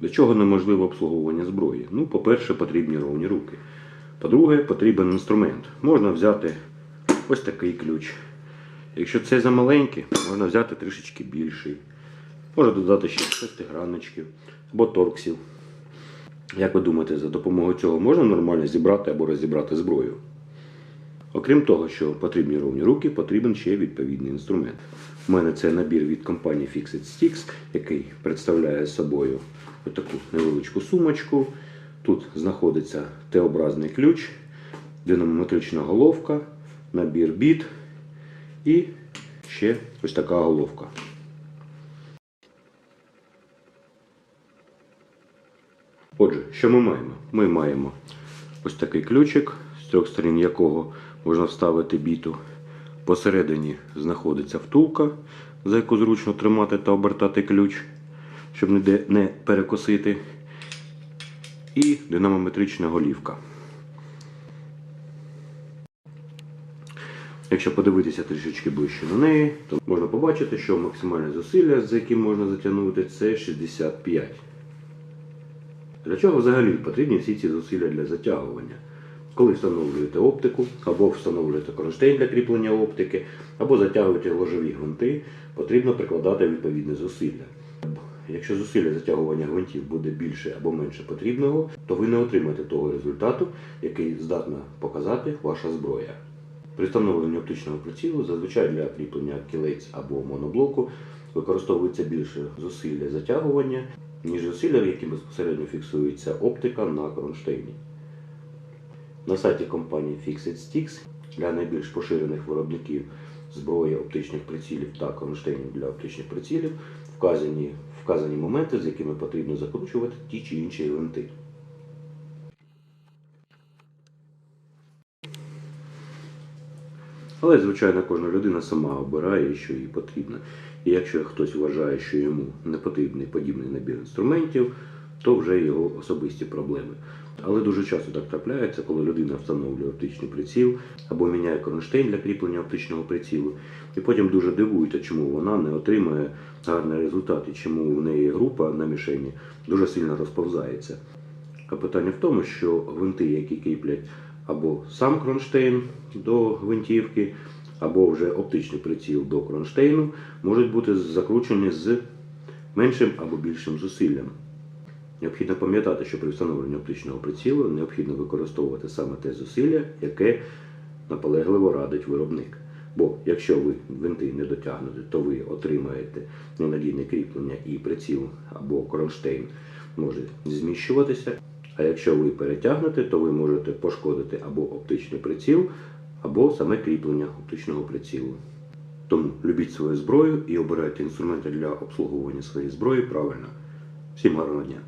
Для чого неможливе обслуговування зброї? Ну, по-перше, потрібні ровні руки. По-друге, потрібен інструмент. Можна взяти ось такий ключ. Якщо це замаленький, можна взяти трішечки більший. Можна додати ще шестигранничків або торксів. Як ви думаєте, за допомогою цього можна нормально зібрати або розібрати зброю? Окрім того, що потрібні ровні руки, потрібен ще відповідний інструмент. У мене це набір від компанії Fixed Sticks, який представляє собою таку невеличку сумочку. Тут знаходиться Т-образний ключ, динамометрична головка, набір біт і ще ось така головка. Отже, що ми маємо? Ми маємо ось такий ключик, з трьох сторін якого можна вставити біту. Посередині знаходиться втулка, за яку зручно тримати та обертати ключ, щоб не перекосити. І динамометрична голівка. Якщо подивитися трішечки ближче на неї, то можна побачити, що максимальне зусилля, з яким можна затягнути, це 65. Для чого взагалі потрібні всі ці зусилля для затягування? Коли встановлюєте оптику, або встановлюєте кронштейн для кріплення оптики, або затягуєте ложові гвинти, потрібно прикладати відповідне зусилля. Якщо зусилля затягування гвинтів буде більше або менше потрібного, то ви не отримаєте того результату, який здатна показати ваша зброя. При встановленні оптичного прицілу зазвичай для кріплення кілець або моноблоку використовується більше зусилля затягування, ніж зусилля, яким безпосередньо фіксується оптика на кронштейні. На сайті компанії Fixed Sticks для найбільш поширених виробників зброї оптичних прицілів та кронштейнів для оптичних прицілів вказані, вказані моменти, з якими потрібно закручувати ті чи інші гвинти. Але, звичайно, кожна людина сама обирає, що їй потрібно. І якщо хтось вважає, що йому не потрібний подібний набір інструментів, то вже його особисті проблеми. Але дуже часто так трапляється, коли людина встановлює оптичний приціл або міняє кронштейн для кріплення оптичного прицілу, і потім дуже дивується, чому вона не отримує гарний результат і чому в неї група на мішені дуже сильно розповзається. А питання в тому, що гвинти, які кріплять або сам кронштейн до гвинтівки, або вже оптичний приціл до кронштейну, можуть бути закручені з меншим або більшим зусиллям. Необхідно пам'ятати, що при встановленні оптичного прицілу необхідно використовувати саме те зусилля, яке наполегливо радить виробник. Бо якщо ви гвинти не дотягнете, то ви отримаєте ненадійне кріплення і приціл або кронштейн може зміщуватися. А якщо ви перетягнете, то ви можете пошкодити або оптичний приціл, або саме кріплення оптичного прицілу. Тому любіть свою зброю і обирайте інструменти для обслуговування своєї зброї правильно. Всім гарного дня!